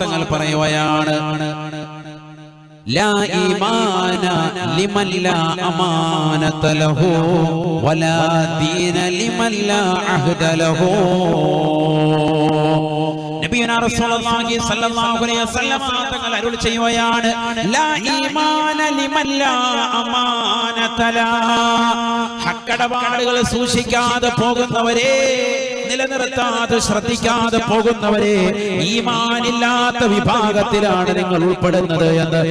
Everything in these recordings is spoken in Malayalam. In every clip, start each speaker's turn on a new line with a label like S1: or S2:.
S1: തങ്ങൾ പറയുകയാണ് لا إيمان لمن لا أمانة له ولا دين لمن لا عهد له നബിയുന റസൂലുള്ളാഹി സ്വല്ലല്ലാഹു അലൈഹി വസല്ലമ തങ്ങൾ അരുളി ചെയ്യുകയാണ് ലാ ഈമാന ലിമൻ ലാ അമാനത ലാ ഹക്കടപാടുകൾ സൂക്ഷിക്കാതെ പോകുന്നവരെ നിലനിർത്താതെ ശ്രദ്ധിക്കാതെ പോകുന്നവരെ ഈമാനില്ലാത്ത വിഭാഗത്തിലാണ് നിങ്ങൾ ഉൾപ്പെടുന്നത് എന്ന്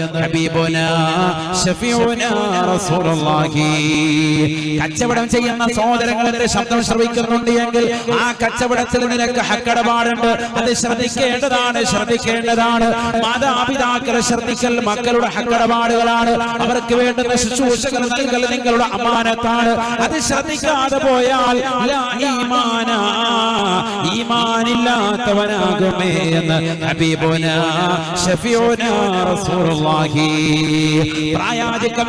S1: കച്ചവടം ചെയ്യുന്ന സഹോദരങ്ങളുടെ ശബ്ദം ശ്രമിക്കുന്നുണ്ട് എങ്കിൽ ആ കച്ചവടത്തിൽ നിനക്ക് ഹക്കടപാടുണ്ട്. അത് ശ്രദ്ധിക്കേണ്ടതാണ് ശ്രദ്ധിക്കേണ്ടതാണ്. മാതാപിതാക്കളെ ശ്രദ്ധിക്കൽ മക്കളുടെ ഹക്കടപാടുകളാണ്. അവർക്ക് വേണ്ടുന്ന ശുശ്രൂഷകൾ നിങ്ങളുടെ അമാനത്താണ്. അത് ശ്രദ്ധിക്കാതെ പോയാൽ ഈമാനില്ലാത്തവനാകുമേ എന്ന് ഹബീബുന റസൂലുള്ളാഹി.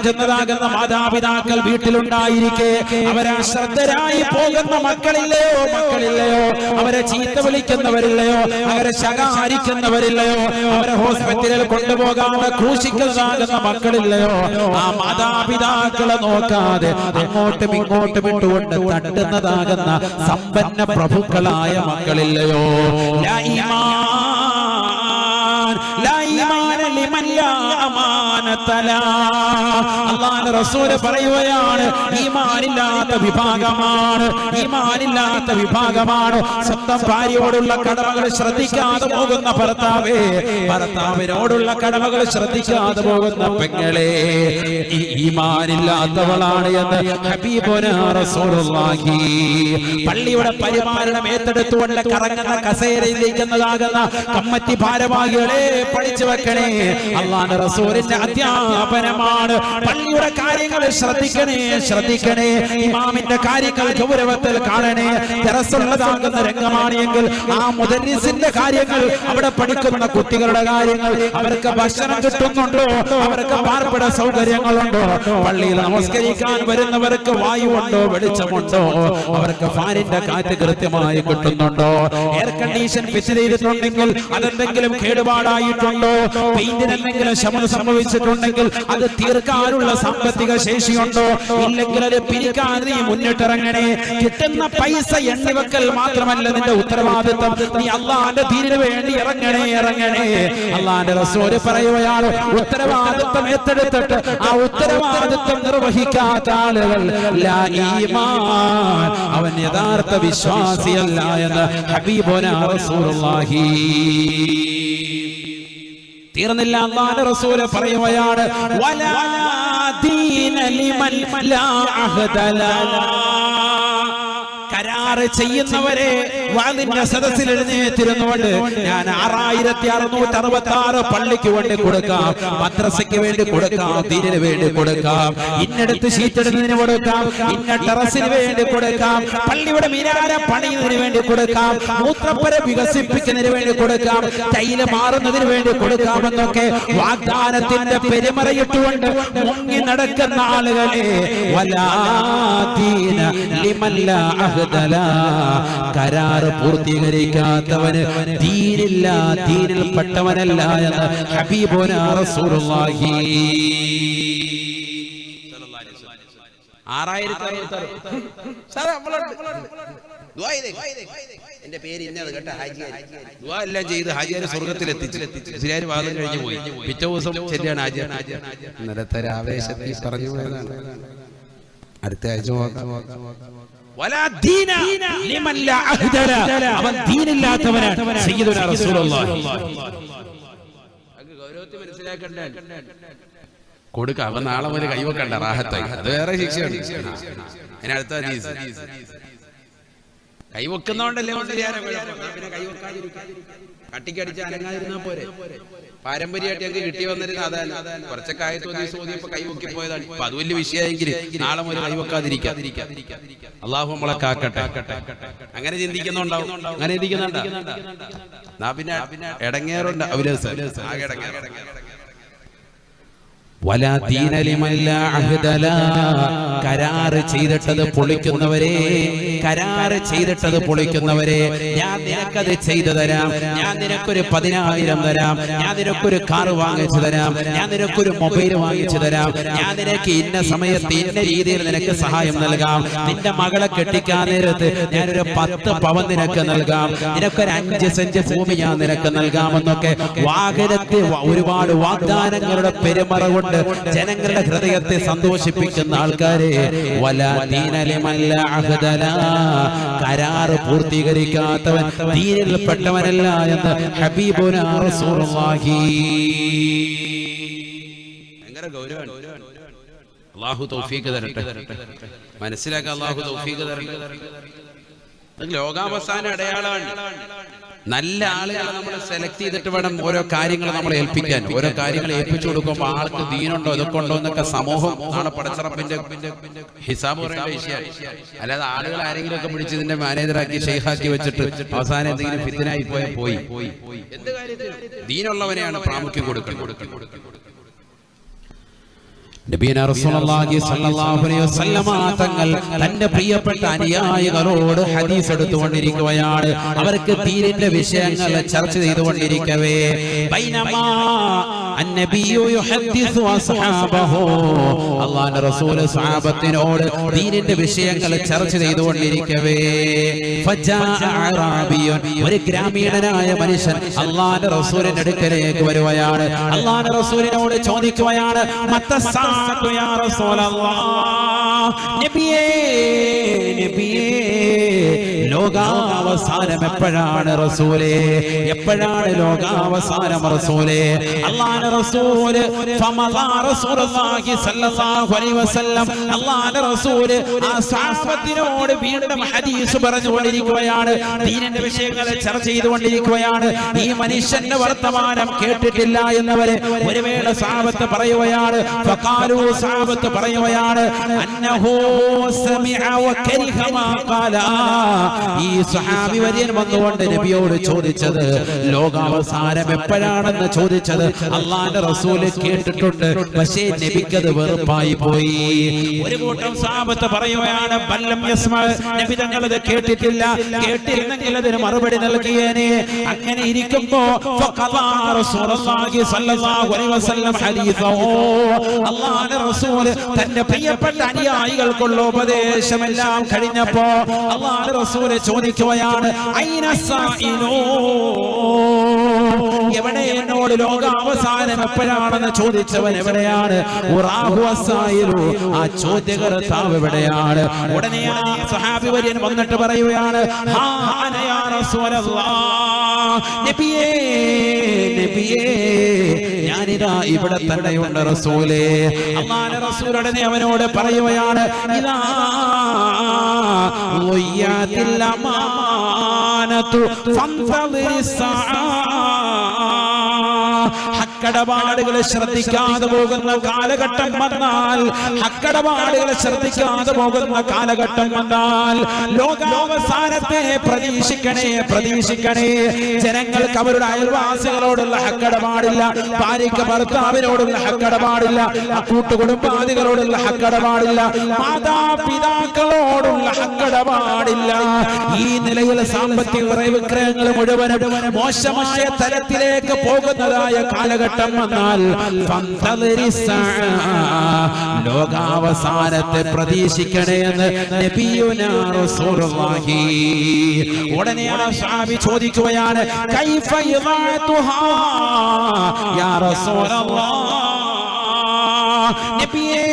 S1: ചെന്നതാകുന്ന മാതാപിതാക്കൾ വീട്ടിലുണ്ടായിരിക്കെ അവരെ ശ്രദ്ധരായി പോകുന്ന മക്കളില്ലയോ മക്കളില്ലയോ? അവരെ ചീത്ത വിളിക്കുന്നവരില്ലയോ? അവരെ ശകാരിക്കുന്നവരില്ലയോ? അവരെ ഹോസ്പിറ്റലിൽ കൊണ്ടുപോകാതെ ക്രൂശിക്കുന്നതാകുന്ന മക്കളില്ലയോ? ആ മാതാപിതാക്കളെ നോക്കാതെ അങ്ങോട്ടും ഇങ്ങോട്ടും ഇട്ടുകൊണ്ട് തട്ടുന്നതാകുന്ന സമ്പന്ന പ്രഭുക്കളായ മക്കളില്ലയോ? അള്ളാഹുവിന്റെ റസൂൽ പറയുകയാണ് ഈമാനില്ലാത്ത വിഭാഗമാണ് ഈമാനില്ലാത്ത വിഭാഗമാണ്. സ്വന്തം ഭാര്യയോടുള്ള കടമകൾ ശ്രദ്ധിക്കാതെ പോകുന്ന ഭർത്താവേ ഭർത്താവിനോടുള്ള കടമകൾ ശ്രദ്ധിക്കാതെ പോകുന്ന പെങ്ങളെ ഈ ഈമാനില്ലാത്തവളാണ് എന്ന് ഹബീബുന റസൂലുള്ളാഹി. പള്ളിയുടെ പരിപാലനം ഏറ്റെടുത്തുകൊണ്ട് കറങ്ങുന്ന കസേരയിലേക്കുന്നതാകുന്ന കമ്മറ്റി ഭാരവാഹികളെ പഠിച്ചു വെക്കണേ. അള്ളാന്റെ റസൂലിന്റെ അധ്യാപനമാണ് പള്ളിയുടെ കാര്യങ്ങൾ ശ്രദ്ധിക്കണേ ശ്രദ്ധിക്കണേ. ഇമാമിന്റെ കാര്യങ്ങൾ ഗൗരവത്തിൽ കാണണേ. തെറസുള്ളതാകുന്ന രംഗമാണ് എങ്കിൽ ആ മുദരിസിന്റെ കാര്യങ്ങൾ അവിടെ പഠിക്കുന്ന കുട്ടികളുടെ കാര്യങ്ങൾ അവർക്ക് ഭക്ഷണം കിട്ടുന്നുണ്ടോ? അവർക്ക് പാർപ്പിട സൗകര്യങ്ങളുണ്ടോ? പള്ളിയിൽ നമസ്കരിക്കാൻ വരുന്നവർക്ക് വായുണ്ടോ വെളിച്ചമുണ്ടോ? അവർക്ക് ഫാനിന്റെ കാറ്റ് കൃത്യമായി കിട്ടുന്നുണ്ടോ? എയർ കണ്ടീഷൻ ഫിറ്റ് ചെയ്തിട്ടുണ്ടെങ്കിൽ അതെന്തെങ്കിലും കേടുപാടായിട്ടുണ്ടോ? പെയിന്റിന് എന്തെങ്കിലും ശമനം സംഭവിച്ചിട്ടുണ്ടെങ്കിൽ അത് തീർക്കാനുള്ള സാമ്പത്തിക ശേഷിയുണ്ടോ? ഇല്ലെങ്കിൽ അത് പിരിക്കാൻ നീ മുന്നിട്ടിറങ്ങണേ? കിട്ടുന്ന പൈസ എണ്ണിവെക്കൽ മാത്രമല്ല നിന്റെ ഉത്തരവാദിത്വം. നീ അള്ളാന്റെ തീരിന് വേണ്ടി ഇറങ്ങണേ ഇറങ്ങണേ. അള്ളാന്റെ റസൂൽ പറയുകയാണ് ഉത്തരവാദിത്വം ഏറ്റെടുത്തിട്ട് ആ ഉത്തരവാദിത്വം നിർവഹിക്കാത്ത ആളുകൾ അവൻ യഥാർത്ഥ വിശ്വാസിയല്ല എന്ന് ഹബീബുന റസൂലുള്ളാഹി. തീർന്നില്ല അള്ളാന്റെ റസൂൽ പറയുകയാണ് വലാ ദീന ലിമൻ ലാ അഹദ കരാറ് ചെയ്യുന്നവരെ വാതിന്റെ സദസ്സിൽ എഴുന്നേറ്റിരുന്നുകൊണ്ട് ഞാൻ ആറായിരത്തി അറുന്നൂറ്റി അറുപത്തി ആറ് പള്ളിക്ക് വേണ്ടി കൊടുക്കാം. മദ്രസയ്ക്ക് വേണ്ടി കൊടുക്കാം. തീരിന് വേണ്ടി കൊടുക്കാം. ഇന്നടത്ത് ഷീറ്റിടുന്നതിന് കൊടുക്കാം. ഇന്ന ടെറസിന് വേണ്ടി കൊടുക്കാം. പള്ളിയുടെ മിനാര പണിയുന്നതിന് വേണ്ടി കൊടുക്കാം. മൂത്രപ്പുര വികസിപ്പിക്കുന്നതിന് വേണ്ടി കൊടുക്കാം. തൈല മാറുന്നതിന് വേണ്ടി കൊടുക്കാമെന്നൊക്കെ വാഗ്ദാനത്തിന്റെ പെരുമറയിട്ടുകൊണ്ട് മുങ്ങി നടക്കുന്ന ആളുകളെ വലാദീന ലിമല്ല അഹ്ദല കരാറ് പൂർത്തീകരിക്കാത്തവന് ദീനില്ല. ദീനിൽപ്പെട്ടവനല്ല എന്ന് ഹബീബുന റസൂലുള്ളാഹി.
S2: പേര് കേട്ടോ
S1: എല്ലാം ചെയ്ത് എത്തിച്ചു കഴിഞ്ഞു പോയി.
S2: പറഞ്ഞു അടുത്ത ആഴ്ച
S1: അവൻ കൊടുക്ക അവൻ നാളെ മുതൽ കൈവക്കണ്ട റാഹത്തായി അത് വേറെ ശിക്ഷയാണ് അതിനടുത്ത. കൈവെക്കുന്നോണ്ടല്ലേ. എന്നാ പിന്നെ. കട്ടിക്കടിച്ച് അനങ്ങാതിരുന്നാ പോരെ. പാരമ്പര്യമായിട്ട് ഞങ്ങൾക്ക് കിട്ടി വന്നിരുന്ന അതാണ് കുറച്ചൊക്കെ ആയത്തോ ദിവസം ഓതിയപ്പോ കൈവക്കി പോയതാണ് ഇപ്പൊ അത് വലിയ വിഷയമെങ്കിൽ നാളെ മുതൽ കൈവെക്കാതിരിക്കാം അള്ളാഹു നമ്മളെ കാക്കട്ടെ. അങ്ങനെ ചിന്തിക്കുന്നുണ്ടാവും. അങ്ങനെ ചിന്തിക്കുന്നുണ്ടാവും പിന്നെ ഇടങ്ങേറുണ്ട്. അവർ ആകെ ഇടങ്ങേറ് വല ദീനലിമല്ല അഹ്ദല കരാറ് ചെയ്തിട്ടത് പൊളിക്കുന്നവരെ കരാറ് ചെയ്തിട്ടത് പൊളിക്കുന്നവരെ ഞാൻ നിനക്കത് ചെയ്തു തരാം. ഞാൻ നിനക്കൊരു പതിനായിരം തരാം. ഞാൻ നിനക്കൊരു കാറ് വാങ്ങിച്ചു തരാം. ഞാൻ നിനക്കൊരു മൊബൈൽ വാങ്ങിച്ചു തരാം. ഞാൻ നിനക്ക് ഇന്ന സമയത്ത് ഇന്ന രീതിയിൽ നിനക്ക് സഹായം നൽകാം. നിന്റെ മകളെ കെട്ടിക്കാൻ നേരത്ത് ഞാനൊരു പത്ത് പവൻ നിനക്ക് നൽകാം. നിനക്കൊരു അഞ്ച് സെന്റ് ഭൂമി ഞാൻ നിനക്ക് നൽകാമെന്നൊക്കെ വാഹനത്തെ ഒരുപാട് വാഗ്ദാനങ്ങളുടെ പെരുമറ കൊണ്ട് ജനങ്ങളുടെ ഹൃദയത്തെ സന്തോഷിപ്പിക്കുന്ന ആൾക്കാരെ കരാറ് പൂർത്തീകരിക്കാത്തവൻ തീരിൽപ്പെട്ടവനല്ല എന്ന് ഹബീബുന
S2: അള്ളാഹു തൗഫീഖ് തരട്ടെ. തൗഫീഖ് തരട്ടെ. ലോകാവസാന അടയാളമാണ്. നല്ല ആളുകളെ നമ്മൾ സെലക്ട് ചെയ്തിട്ട് വേണം ഓരോ കാര്യങ്ങൾ നമ്മൾ ഏൽപ്പിക്കാൻ. ഓരോ കാര്യങ്ങൾ ഏൽപ്പിച്ചു കൊടുക്കുമ്പോൾ ആൾക്ക് ദീനുണ്ടോ ഇതൊക്കെ ഉണ്ടോ എന്നൊക്കെ സമൂഹം നാളെ പടച്ചറപ്പിന്റെ ഹിസാബ് പറയേണ്ട വിഷയമാണ് അല്ലാതെ ആളുകൾ ആരെങ്കിലും ഒക്കെ പിടിച്ച് ഇതിന്റെ മാനേജറാക്കി ഷെയ്ഹാക്കി വെച്ചിട്ട് അവസാനം എന്തെങ്കിലും ഫിത്തിനായി പോയാൽ പോയി. എന്ത് കാര്യത്തിൽ ദീനുള്ളവനെയാണ് പ്രാമുഖ്യം കൊടുക്കുന്നത്.
S1: തങ്ങൾ തന്റെ പ്രിയപ്പെട്ട അനുയായികളോട് ഹദീസ് എടുത്തുകൊണ്ടിരിക്കുകയാണ്. അവർക്ക് തീരിന്റെ വിഷയങ്ങൾ ചർച്ച ചെയ്തുകൊണ്ടിരിക്കവേ. അല്ലാഹുവിന്റെ റസൂൽ സഹാബത്തിനോട് ദീനിന്റെ വിഷയങ്ങൾ ചർച്ച ചെയ്തുകൊണ്ടിരിക്കവേ. ഒരു ഗ്രാമീണനായ മനുഷ്യൻ അള്ളാന്റെ റസൂലിന്റെ അടുക്കലേക്ക് വരുവയാണ്. അള്ളാന്റെ റസൂലിനോട് ചോദിക്കുകയാണ് നബിയേ നബിയേ ലോകാവസാനം എപ്പോഴാണ് റസൂലേ? എപ്പോഴാണ് ലോകാവസാനം റസൂലേ? അല്ലാഹു റസൂൽ അല്ലാഹു റസൂൽ ആ സ്വഹാബത്തിനോട് വീണ്ടും ഹദീസ് പറഞ്ഞുകൊണ്ടിരിക്കുകയാണ്. ദീനിന്റെ വിഷയങ്ങളെ ചർച്ച ചെയ്തുകൊണ്ടിരിക്കുകയാണ്. ഈ മനുഷ്യന്റെ വർത്തമാനം കേട്ടിട്ടില്ല എന്നവരെ ഒരു വേള സാബത്ത് പറയുകയാണ്. സാബത്ത് പറയുകയാണ് അന്നഹു സമിഅ വകരിഹ മാ ഖാല. ഈ സഹാബി വര്യൻ വന്നുകൊണ്ട് നബിയോട് ചോദിച്ചത് ലോകാവസാനം എപ്പോഴാണെന്ന് ചോദിച്ചത്? അള്ളാന്റെ റസൂൽ കേട്ടിട്ടുണ്ട്. പക്ഷേ നബിക്കത് വെറുപ്പായി പോയി. ഒരു കൂട്ടം സാബത്ത് പറയുകയാണ് നബി തങ്ങളത് കേട്ടിട്ടില്ല. കേട്ടിരുന്നെങ്കിൽ അതിന് മറുപടി നൽകിയേനെ. അങ്ങനെ ഇരിക്കുമ്പോ തന്റെ പ്രിയപ്പെട്ട അനുയായികൾക്കുള്ള ഉപദേശമെല്ലാം കഴിഞ്ഞപ്പോ അള്ളാഹ് റസൂൽ ചോദിക്കുകയാണ് എവിടെ എന്നോട് ലോക അവസാനം എപ്പോഴാണെന്ന് ചോദിച്ചവൻ എവിടെയാണ്. ആ ചോദ്യകർത്താവ് എവിടെയാണ് ഉടനെ സഹാബി വര്യൻ വന്നിട്ട് പറയുകയാണ്. നബിയേ നബിയേ ഞാനിതാ ഇവിടെ തന്നെയുണ്ട് റസൂലേ അള്ളാഹുവിന്റെ റസൂൽ അവനോട് പറയുകയാണ് ഇതാ ളുയ്യാത്തിൽ മാനത്തു ഫന്തളിരി സാഅ. ഹക്കടപാടുകളെ ശ്രദ്ധിക്കാതെ പോകുന്ന കാലഘട്ടം വന്നാൽ ഹക്കടപാടുകളെ ശ്രദ്ധിക്കാതെ പോകുന്ന കാലഘട്ടം വന്നാൽ ലോകാവസാനത്തെ പ്രതീക്ഷിക്കണേ പ്രതീക്ഷിക്കണേ. ജനങ്ങൾക്ക് അവരുടെ അയൽവാസികളോടുള്ള ഹക്കടപാടില്ല ഭാര്യയ്ക്ക് ഭർത്താവിനോടുള്ള ഹക്കടപാടില്ല കൂട്ടുകുടുംബാദികളോടുള്ള ഹക്കടപാടില്ല മാതാപിതാക്കളോടുള്ള ഹക്കടപാടില്ല ഈ നിലയിൽ സാമ്പത്തിക വിക്രയങ്ങൾ മുഴുവനും മോശമായ തലത്തിലേക്ക് പോകുന്നതായ കാലഘട്ടം വന്നാൽ ഫന്തളിരി ലോകാവസാനത്തെ പ്രതീക്ഷിക്കണേ എന്ന് ഉടനെ ചോദിക്കുകയാണ് കൈഫ യാ നബിയേ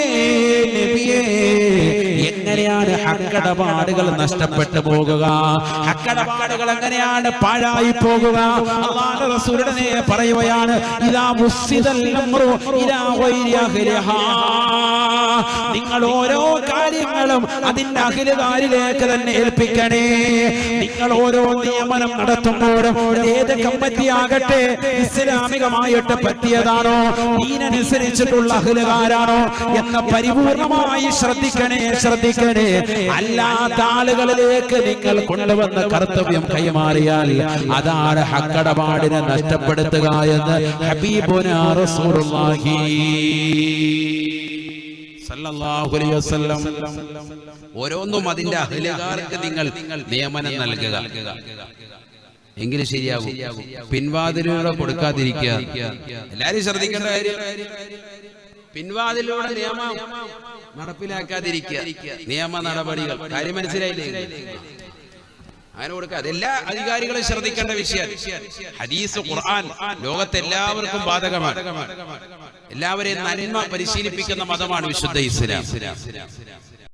S1: എങ്ങനെയാണ് ഹക്കടപാടുകൾ നഷ്ടപ്പെട്ടു പോകുക. ഹക്കടപാടുകൾ എങ്ങനെയാണ് പാഴായി പോകുക. അള്ളാഹുവിന്റെ റസൂലുടെ പറയുകയാണ് ഇതാ മുസ്സിദൽ അംറു ഗൈരി അഹ്ലിഹാ. നിങ്ങൾ ഓരോ കാര്യങ്ങളും അതിന്റെ അഖിലധാരിലേക്ക് തന്നെ ഏൽപ്പിക്കണേ. നിങ്ങൾ ഓരോ നിയമനം നടത്തുമ്പോഴും ഏത് കമ്മിറ്റി ആകട്ടെ ഇസ്ലാമികമായിട്ട് പറ്റിയതാണോ ഇതിനനുസരിച്ചിട്ടുള്ള അഖിലുകാരാണോ എന്ന പരിപൂർണമായി ശ്രദ്ധിക്കണേ ശ്രദ്ധിക്കണേ. അല്ലാത്ത ആളുകളിലേക്ക് നിങ്ങൾ കൊണ്ടുവന്ന കർത്തവ്യം കൈമാറിയാൽ അതാണ് ഹക്കടപാടിനെ നഷ്ടപ്പെടുത്തുക എന്ന് ഹബീബുനാ വസല്ലം
S2: ഓരോന്നും അതിന്റെ അഹലുകാർക്ക് നിങ്ങൾ നിയമനം നൽകുക. എങ്കിലും ശരിയാകും. പിൻവാതിലൂടെ കൊടുക്കാതിരിക്കുക. എല്ലാരും ശ്രദ്ധിക്കേണ്ട കാര്യം. പിൻവാതിലൂടെ നിയമം നടപ്പിലാക്കാതിരിക്കുക. നിയമ നടപടികൾ. കാര്യം മനസ്സിലായില്ലേ? അങ്ങനെ കൊടുക്കുക. അതെല്ലാ അധികാരികളും ശ്രദ്ധിക്കേണ്ട വിഷയം. ഹദീസ് ഖുർആൻ ലോകത്തെ എല്ലാവർക്കും ബാധകമാണ്. എല്ലാവരെയും നന്മ പരിശീലിപ്പിക്കുന്ന മതമാണ് വിശുദ്ധ ഇസ്ലാം.